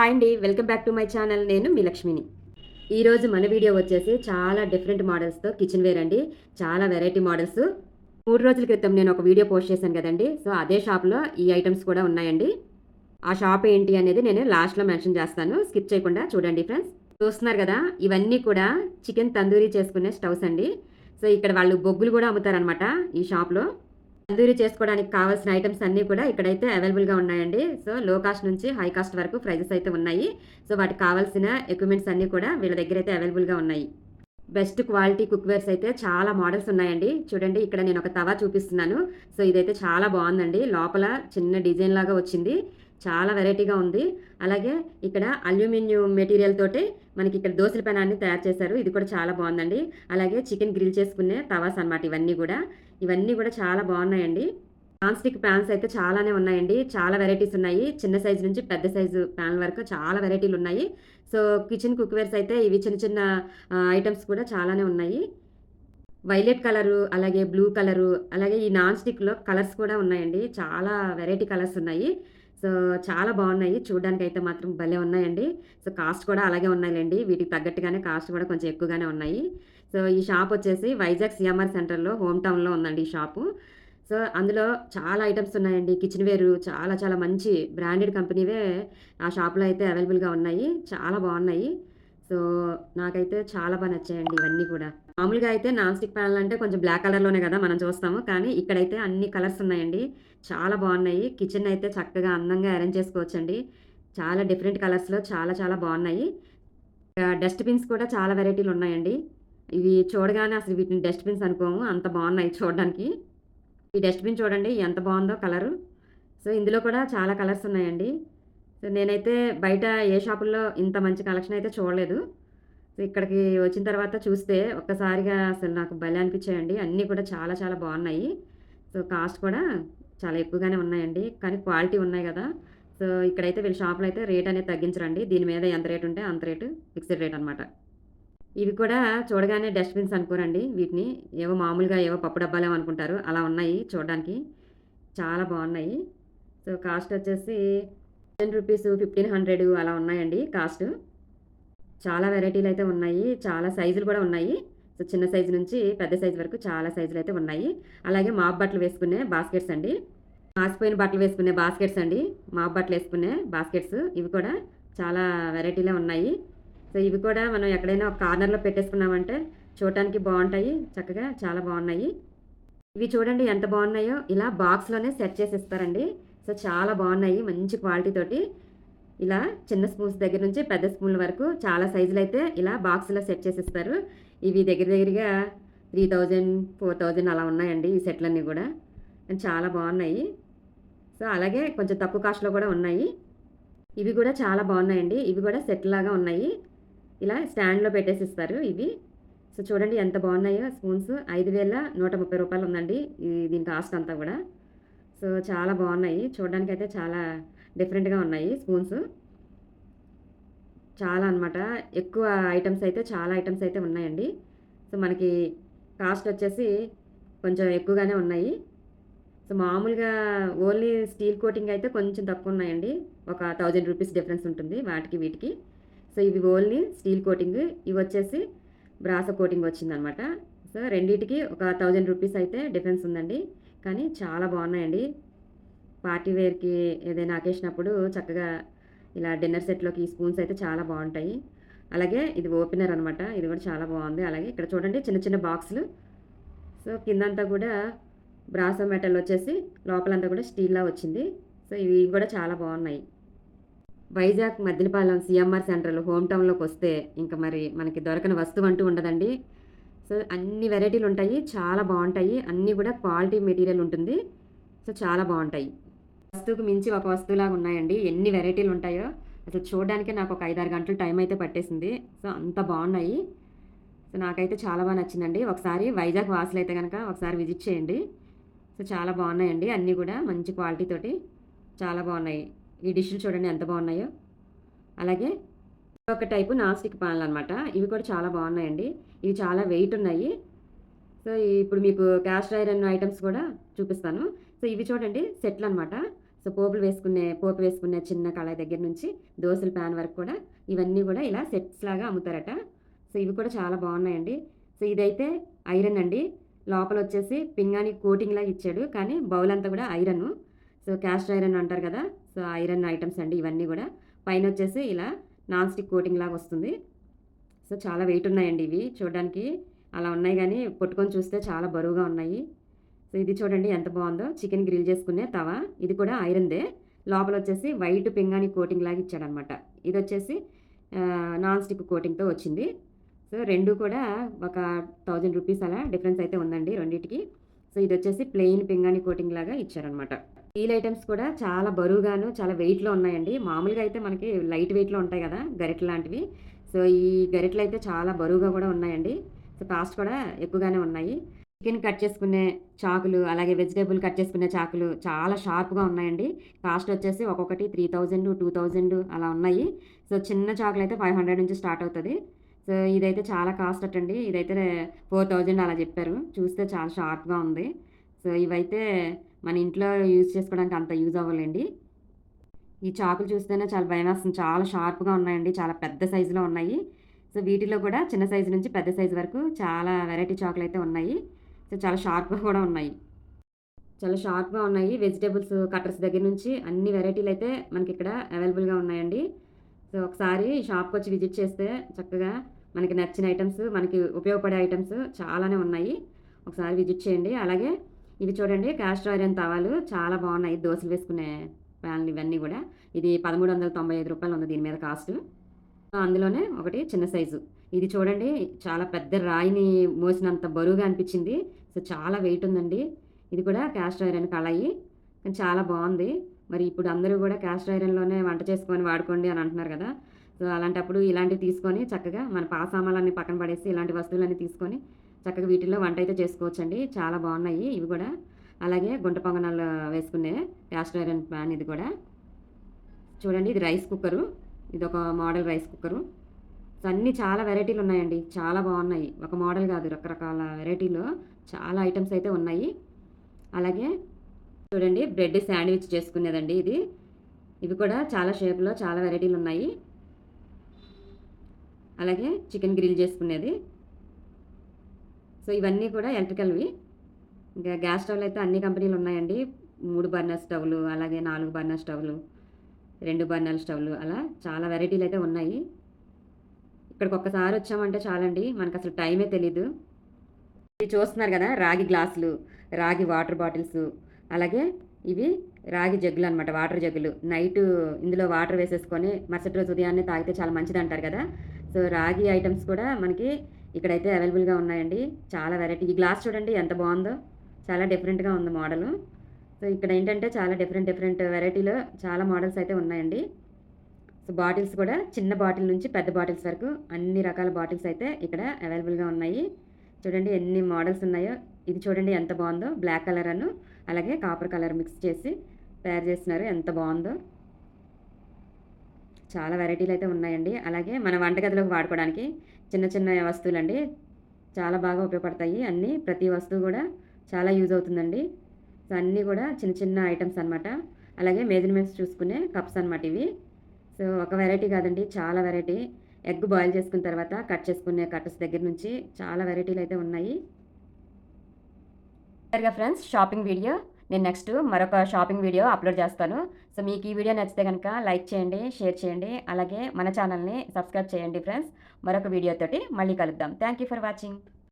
Hi అండి welcome back to my channel నేను మీ లక్ష్మిని. ఈరోజు మన వీడియో వచ్చేసి చాలా డిఫరెంట్ మోడల్స్తో కిచెన్ వేర్ అండి. చాలా వెరైటీ మోడల్స్ మూడు రోజుల క్రితం నేను ఒక వీడియో పోస్ట్ చేశాను కదండి. సో అదే షాప్లో ఈ ఐటమ్స్ కూడా ఉన్నాయండి. ఆ షాప్ ఏంటి అనేది నేను లాస్ట్లో మెన్షన్ చేస్తాను. స్కిప్ చేయకుండా చూడండి ఫ్రెండ్స్ చూస్తున్నారు కదా ఇవన్నీ కూడా చికెన్ తందూరీ చేసుకునే స్టవ్స్ అండి. సో ఇక్కడ వాళ్ళు బొగ్గులు కూడా అమ్ముతారనమాట ఈ షాప్లో తందూరి చేసుకోవడానికి కావాల్సిన ఐటమ్స్ అన్నీ కూడా ఇక్కడైతే అవైలబుల్గా ఉన్నాయండి. సో లో కాస్ట్ నుంచి హై కాస్ట్ వరకు ప్రైజెస్ అయితే ఉన్నాయి. సో వాటికి కావాల్సిన ఎక్విప్మెంట్స్ అన్నీ కూడా వీళ్ళ దగ్గర అయితే అవైలబుల్గా ఉన్నాయి. బెస్ట్ క్వాలిటీ కుక్వేర్స్ అయితే చాలా మోడల్స్ ఉన్నాయండి. చూడండి ఇక్కడ నేను ఒక తవా చూపిస్తున్నాను. సో ఇదైతే చాలా బాగుందండి. లోపల చిన్న డిజైన్ లాగా వచ్చింది. చాలా వెరైటీగా ఉంది. అలాగే ఇక్కడ అల్యూమినియం మెటీరియల్ తోటి మనకి ఇక్కడ దోశల పెనాన్ని తయారు చేశారు. ఇది కూడా చాలా బాగుందండి. అలాగే చికెన్ గ్రిల్ చేసుకునే తవాస్ అనమాట ఇవన్నీ కూడా. ఇవన్నీ కూడా చాలా బాగున్నాయండి. నాన్ స్టిక్ ప్యాన్స్ అయితే చాలానే ఉన్నాయండి. చాలా వెరైటీస్ ఉన్నాయి. చిన్న సైజు నుంచి పెద్ద సైజు ప్యాన్ వరకు చాలా వెరైటీలు ఉన్నాయి. సో కిచెన్ కుక్వేర్స్ అయితే ఇవి చిన్న చిన్న ఐటమ్స్ కూడా చాలానే ఉన్నాయి. వైలెట్ కలరు అలాగే బ్లూ కలరు అలాగే ఈ నాన్ స్టిక్లో కలర్స్ కూడా ఉన్నాయండి. చాలా వెరైటీ కలర్స్ ఉన్నాయి. సో చాలా బాగున్నాయి. చూడడానికి అయితే మాత్రం భలే ఉన్నాయండి. సో కాస్ట్ కూడా అలాగే ఉన్నాయండి వీటికి తగ్గట్టుగానే కాస్ట్ కూడా కొంచెం ఎక్కువగానే ఉన్నాయి. సో ఈ షాప్ వచ్చేసి వైజాగ్ సిఎంఆర్ సెంటర్లో హోమ్ టౌన్లో ఉందండి ఈ షాపు. సో అందులో చాలా ఐటమ్స్ ఉన్నాయండి. కిచెన్ వేరు చాలా చాలా మంచి బ్రాండెడ్ కంపెనీవే ఆ షాప్లో అయితే అవైలబుల్గా ఉన్నాయి. చాలా బాగున్నాయి. సో నాకైతే చాలా బాగా నచ్చాయండి ఇవన్నీ కూడా. మామూలుగా అయితే నాన్ స్టిక్ ప్యాన్లు అంటే కొంచెం బ్లాక్ కలర్లోనే కదా మనం చూస్తాము. కానీ ఇక్కడైతే అన్ని కలర్స్ ఉన్నాయండి. చాలా బాగున్నాయి. కిచెన్ అయితే చక్కగా అందంగా అరేంజ్ చేసుకోవచ్చండి. చాలా డిఫరెంట్ కలర్స్లో చాలా చాలా బాగున్నాయి. డస్ట్బిన్స్ కూడా చాలా వెరైటీలు ఉన్నాయండి. ఇవి చూడగానే అసలు వీటిని డస్ట్బిన్స్ అనుకోము. అంత బాగున్నాయి చూడడానికి. ఈ డస్ట్బిన్ చూడండి ఎంత బాగుందో కలరు. సో ఇందులో కూడా చాలా కలర్స్ ఉన్నాయండి. సో నేనైతే బయట ఏ షాపుల్లో ఇంత మంచి కలెక్షన్ అయితే చూడలేదు. సో ఇక్కడికి వచ్చిన తర్వాత చూస్తే ఒక్కసారిగా అసలు నాకు భలే అనిపించాయండి. అన్నీ కూడా చాలా చాలా బాగున్నాయి. సో కాస్ట్ కూడా చాలా ఎక్కువగానే ఉన్నాయండి. కానీ క్వాలిటీ ఉన్నాయి కదా. సో ఇక్కడైతే వీళ్ళ షాప్లో అయితే రేట్ అనేది తగ్గించరండి. దీని మీద ఎంత రేట్ ఉంటే అంత రేటు ఫిక్స్డ్ రేట్ అనమాట ఇవి కూడా చూడగానే డస్ట్బిన్స్ అనుకోరండి వీటిని. ఏవో మామూలుగా ఏవో పప్పు డబ్బాలేమో అనుకుంటారు. అలా ఉన్నాయి చూడడానికి. చాలా బాగున్నాయి. సో కాస్ట్ వచ్చేసి టెన్ రూపీస్ ఫిఫ్టీన్ హండ్రెడ్ అలా ఉన్నాయండి కాస్ట్. చాలా వెరైటీలు అయితే ఉన్నాయి. చాలా సైజులు కూడా ఉన్నాయి. సో చిన్న సైజు నుంచి పెద్ద సైజు వరకు చాలా సైజులు అయితే ఉన్నాయి. అలాగే మాప్ బట్టలు వేసుకునే బాస్కెట్స్ అండి. మాసిపోయిన బట్టలు వేసుకునే బాస్కెట్స్ అండి. మాప్ బట్టలు వేసుకునే బాస్కెట్స్. ఇవి కూడా చాలా వెరైటీలే ఉన్నాయి. సో ఇవి కూడా మనం ఎక్కడైనా ఒక కార్నర్లో పెట్టేసుకున్నామంటే చూడటానికి బాగుంటాయి. చక్కగా చాలా బాగున్నాయి. ఇవి చూడండి ఎంత బాగున్నాయో. ఇలా బాక్స్లోనే సెట్ చేసి ఇస్తారండి. సో చాలా బాగున్నాయి మంచి క్వాలిటీ తోటి. ఇలా చిన్న స్పూన్స్ దగ్గర నుంచి పెద్ద స్పూన్ల వరకు చాలా సైజులు అయితే ఇలా బాక్స్లో సెట్ చేసి ఇస్తారు ఇవి దగ్గర దగ్గరగా త్రీ థౌజండ్ ఫోర్ థౌజండ్ అలా ఉన్నాయండి ఈ సెట్లన్నీ కూడా. చాలా బాగున్నాయి. సో అలాగే కొంచెం తక్కువ కాస్ట్లో కూడా ఉన్నాయి. ఇవి కూడా చాలా బాగున్నాయండి. ఇవి కూడా సెట్ లాగా ఉన్నాయి. ఇలా స్టాండ్లో పెట్టేసి ఇస్తారు ఇవి. సో చూడండి ఎంత బాగున్నాయో స్పూన్స్ ఐదు వేల నూట ముప్పై రూపాయలు ఉందండి ఈ దీని కాస్ట్ అంతా కూడా. సో చాలా బాగున్నాయి. చూడడానికి అయితే చాలా డిఫరెంట్గా ఉన్నాయి స్పూన్స్. చాలా అనమాట ఎక్కువ ఐటమ్స్ అయితే చాలా ఐటమ్స్ అయితే ఉన్నాయండి. సో మనకి కాస్ట్ వచ్చేసి కొంచెం ఎక్కువగానే ఉన్నాయి. సో మామూలుగా ఓన్లీ స్టీల్ కోటింగ్ అయితే కొంచెం తక్కువ ఉన్నాయండి. ఒక థౌజండ్ రూపీస్ డిఫరెన్స్ ఉంటుంది వాటికి వీటికి. సో ఇవి ఓన్లీ స్టీల్ కోటింగ్. ఇవి వచ్చేసి బ్రాస కోటింగ్ వచ్చిందనమాట సో రెండింటికి ఒక థౌజండ్ రూపీస్ అయితే డిఫరెన్స్ ఉందండి. కానీ చాలా బాగున్నాయండి. పార్టీ వేర్కి ఏదైనా ఆకేసినప్పుడు చక్కగా ఇలా డిన్నర్ సెట్లోకి స్పూన్స్ అయితే చాలా బాగుంటాయి. అలాగే ఇది ఓపెనర్ అనమాట ఇది కూడా చాలా బాగుంది. అలాగే ఇక్కడ చూడండి చిన్న చిన్న బాక్సులు. సో కిందంతా కూడా బ్రాసో మెటల్ వచ్చేసి లోపలంతా కూడా స్టీల్లా వచ్చింది. సో ఇవి కూడా చాలా బాగున్నాయి. వైజాగ్ మద్దిలపాలెం సిఎంఆర్ సెంటర్లో హోమ్ టౌన్లోకి వస్తే ఇంకా మరి మనకి దొరకని వస్తువు అంటూ ఉండదండి. సో అన్ని వెరైటీలు ఉంటాయి చాలా బాగుంటాయి. అన్నీ కూడా క్వాలిటీ మెటీరియల్ ఉంటుంది. సో చాలా బాగుంటాయి. వస్తువుకు మించి ఒక వస్తువులాగా ఉన్నాయండి. ఎన్ని వెరైటీలు ఉంటాయో అసలు చూడడానికి నాకు ఒక ఐదారు గంటలు టైం అయితే పట్టేసింది. సో అంత బాగున్నాయి. సో నాకైతే చాలా బాగా నచ్చిందండి. ఒకసారి వైజాగ్ వాసులు అయితే కనుక ఒకసారి విజిట్ చేయండి. సో చాలా బాగున్నాయండి అన్నీ కూడా మంచి క్వాలిటీ తోటి. చాలా బాగున్నాయి. ఈ డిష్లు చూడండి ఎంత బాగున్నాయో. అలాగే ఒక టైపు నాన్ స్టిక్ పాన్లు అనమాట ఇవి కూడా చాలా బాగున్నాయండి. ఇవి చాలా వెయిట్ ఉన్నాయి. సో ఇప్పుడు మీకు క్యాస్ట్ ఐరన్ ఐటమ్స్ కూడా చూపిస్తాను. సో ఇవి చూడండి సెట్లు అనమాట సో పోపులు వేసుకునే పోపు వేసుకునే చిన్న కళాయి దగ్గర నుంచి దోశల ప్యాన్ వరకు కూడా ఇవన్నీ కూడా ఇలా సెట్స్ లాగా అమ్ముతారట. సో ఇవి కూడా చాలా బాగున్నాయండి. సో ఇదైతే ఐరన్ అండి. లోపల వచ్చేసి పింగాణి కోటింగ్ లాగా ఇచ్చాడు. కానీ బౌల్ అంతా కూడా ఐరన్. సో క్యాస్ట్ ఐరన్ అంటారు కదా. సో ఐరన్ ఐటమ్స్ అండి ఇవన్నీ కూడా. పైన వచ్చేసి ఇలా నాన్ స్టిక్ కోటింగ్ లాగా వస్తుంది. సో చాలా వెయిట్ ఉన్నాయండి ఇవి. చూడడానికి అలా ఉన్నాయి కానీ పట్టుకొని చూస్తే చాలా బరువుగా ఉన్నాయి. సో ఇది చూడండి ఎంత బాగుందో. చికెన్ గ్రిల్ చేసుకునే తవ. ఇది కూడా ఐరన్దే. లోపల వచ్చేసి వైట్ పింగాణి కోటింగ్ లాగా ఇచ్చాడనమాట. ఇది వచ్చేసి నాన్ స్టిక్ కోటింగ్తో వచ్చింది. సో రెండు కూడా ఒక థౌజండ్ రూపీస్ అలా డిఫరెన్స్ అయితే ఉందండి రెండింటికి. సో ఇది వచ్చేసి ప్లెయిన్ పింగాణి కోటింగ్ లాగా ఇచ్చారనమాట. స్టీల్ ఐటమ్స్ కూడా చాలా బరువుగాను చాలా వెయిట్లో ఉన్నాయండి. మామూలుగా అయితే మనకి లైట్ వెయిట్లో ఉంటాయి కదా గరిటె లాంటివి. సో ఈ గరిటెలు అయితే చాలా బరువుగా కూడా ఉన్నాయండి. సో కాస్ట్ కూడా ఎక్కువగానే ఉన్నాయి. చికెన్ కట్ చేసుకునే చాకులు అలాగే వెజిటేబుల్ కట్ చేసుకునే చాకులు చాలా షార్ప్గా ఉన్నాయండి. కాస్ట్ వచ్చేసి ఒక్కొక్కటి త్రీ థౌజండ్ టూ థౌజండ్ అలా ఉన్నాయి. సో చిన్న చాకులు అయితే ఫైవ్ హండ్రెడ్ నుంచి స్టార్ట్ అవుతుంది. సో ఇదైతే చాలా కాస్ట్ అట్టండి ఇదైతే ఫోర్ థౌజండ్ అలా చెప్పారు. చూస్తే చాలా షార్ప్గా ఉంది. సో ఇవైతే మన ఇంట్లో యూజ్ చేసుకోవడానికి అంత యూజ్ అవ్వలేండి. ఈ చాకులు చూస్తేనే చాలా భయం వేస్తుంది. చాలా షార్ప్గా ఉన్నాయండి. చాలా పెద్ద సైజులో ఉన్నాయి. సో వీటిలో కూడా చిన్న సైజు నుంచి పెద్ద సైజు వరకు చాలా వెరైటీ చాకులు అయితే ఉన్నాయి. సో చాలా షార్ప్గా కూడా ఉన్నాయి. చాలా షార్ప్గా ఉన్నాయి. వెజిటేబుల్స్ కట్టర్స్ దగ్గర నుంచి అన్ని వెరైటీలు అయితే మనకి ఇక్కడ అవైలబుల్గా ఉన్నాయండి. సో ఒకసారి షాప్కి వచ్చి విజిట్ చేస్తే చక్కగా మనకి నచ్చిన ఐటమ్స్ మనకి ఉపయోగపడే ఐటమ్స్ చాలానే ఉన్నాయి. ఒకసారి విజిట్ చేయండి. అలాగే ఇవి చూడండి క్యాస్టర్ ఐరన్ తవాలు చాలా బాగున్నాయి. దోశలు వేసుకునే ప్యాన్లు ఇవన్నీ కూడా. ఇది పదమూడు వందల తొంభై ఐదు రూపాయలు ఉంది దీని మీద కాస్ట్. అందులోనే ఒకటి చిన్న సైజు. ఇది చూడండి చాలా పెద్ద రాయిని మోసినంత బరువుగా అనిపించింది. సో చాలా వెయిట్ ఉందండి. ఇది కూడా క్యాస్ట్ ఐరన్ కళాయి. కానీ చాలా బాగుంది. మరి ఇప్పుడు అందరూ కూడా క్యాస్ట్ ఐరన్లోనే వంట చేసుకొని వాడుకోండి అని అంటున్నారు కదా. సో అలాంటప్పుడు ఇలాంటివి తీసుకొని చక్కగా మన పాసామాలన్నీ పక్కన పడేసి ఇలాంటి వస్తువులన్నీ తీసుకొని చక్కగా వీటిల్లో వంట అయితే చేసుకోవచ్చండి. చాలా బాగున్నాయి ఇవి కూడా. అలాగే గుంట పొంగనాలు వేసుకునే క్యాస్ట్ ఐరన్ ప్యాన్ ఇది కూడా. చూడండి ఇది రైస్ కుక్కరు. ఇది ఒక మోడల్ రైస్ కుక్కరు. అన్నీ చాలా వెరైటీలు ఉన్నాయండి. చాలా బాగున్నాయి. ఒక మోడల్ కాదు రకరకాల వెరైటీలో. చాలా ఐటమ్స్ అయితే ఉన్నాయి. అలాగే చూడండి బ్రెడ్ శాండ్విచ్ చేసుకునేదండి ఇది. ఇవి కూడా చాలా షేప్లో చాలా వెరైటీలు ఉన్నాయి. అలాగే చికెన్ గ్రిల్ చేసుకునేది. సో ఇవన్నీ కూడా ఎలక్ట్రికల్వి. ఇంకా గ్యాస్ స్టవ్లు అయితే అన్ని కంపెనీలు ఉన్నాయండి. మూడు బర్నర్ స్టవ్లు అలాగే నాలుగు బర్నర్ స్టవ్లు రెండు బర్నర్ స్టవ్లు అలా చాలా వెరైటీలు అయితే ఉన్నాయి. ఇక్కడికి ఒక్కసారి వచ్చామంటే చాలండి మనకు అసలు టైమే తెలీదు. ఇది చూస్తున్నారు కదా రాగి గ్లాసులు రాగి వాటర్ బాటిల్స్ అలాగే ఇవి రాగి జగ్గులు అనమాట వాటర్ జగ్గులు. నైట్ ఇందులో వాటర్ వేసేసుకొని మరుసటి రోజు ఉదయాన్నే తాగితే చాలా మంచిది అంటారు కదా. సో రాగి ఐటమ్స్ కూడా మనకి ఇక్కడైతే అవైలబుల్గా ఉన్నాయండి. చాలా వెరైటీ. ఈ గ్లాస్ చూడండి ఎంత బాగుందో. చాలా డిఫరెంట్గా ఉంది మోడల్. సో ఇక్కడ ఏంటంటే చాలా డిఫరెంట్ డిఫరెంట్ వెరైటీలో చాలా మోడల్స్ అయితే ఉన్నాయండి. సో బాటిల్స్ కూడా చిన్న బాటిల్ నుంచి పెద్ద బాటిల్స్ వరకు అన్ని రకాల బాటిల్స్ అయితే ఇక్కడ అవైలబుల్గా ఉన్నాయి. చూడండి ఎన్ని మోడల్స్ ఉన్నాయో. ఇది చూడండి ఎంత బాగుందో. బ్లాక్ కలర్ అను అలాగే కాపర్ కలర్ మిక్స్ చేసి తయారు చేస్తున్నారు. ఎంత బాగుందో. చాలా వెరైటీలు అయితే ఉన్నాయండి. అలాగే మన వంటగదిలోకి వాడుకోవడానికి చిన్న చిన్న వస్తువులండి. చాలా బాగా ఉపయోగపడతాయి. అన్నీ ప్రతి వస్తువు కూడా చాలా యూజ్ అవుతుందండి. సో అన్నీ కూడా చిన్న చిన్న ఐటమ్స్ అనమాట అలాగే మెజర్మెంట్స్ చూసుకునే కప్స్ అనమాట ఇవి. సో ఒక వెరైటీ కాదండి. చాలా వెరైటీ. ఎగ్ బాయిల్ చేసుకున్న తర్వాత కట్ చేసుకునే కట్టర్స్ దగ్గర నుంచి చాలా వెరైటీలు అయితే ఉన్నాయి. Friends shopping video. నేను నెక్స్ట్ మరొక షాపింగ్ వీడియో అప్లోడ్ చేస్తాను. సో మీకు ఈ వీడియో నచ్చితే కనుక లైక్ చేయండి షేర్ చేయండి అలాగే మన ఛానల్ని సబ్స్క్రైబ్ చేయండి ఫ్రెండ్స్. మరొక వీడియోతోటి మళ్ళీ కలుద్దాం. Thank you for watching.